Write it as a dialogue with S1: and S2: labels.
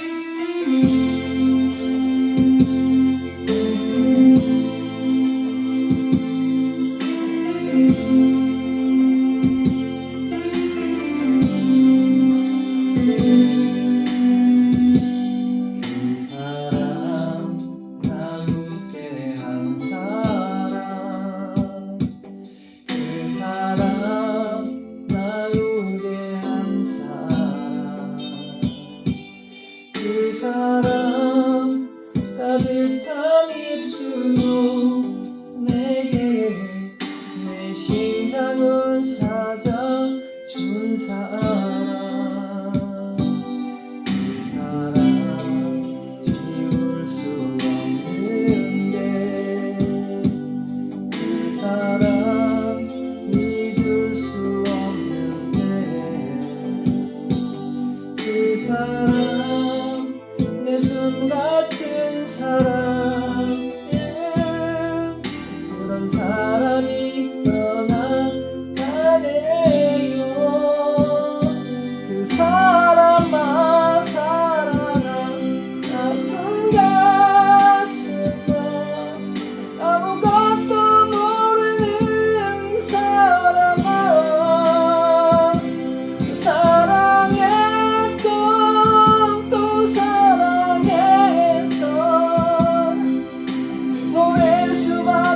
S1: Thank you. 사람 따뜻한 입술로 내게 내 심장을 찾아준 사람 그 사람 지울 수 없는데 그 사람 잊을 수 없는데 그 사람 예수 같은 사랑 예 그런 사랑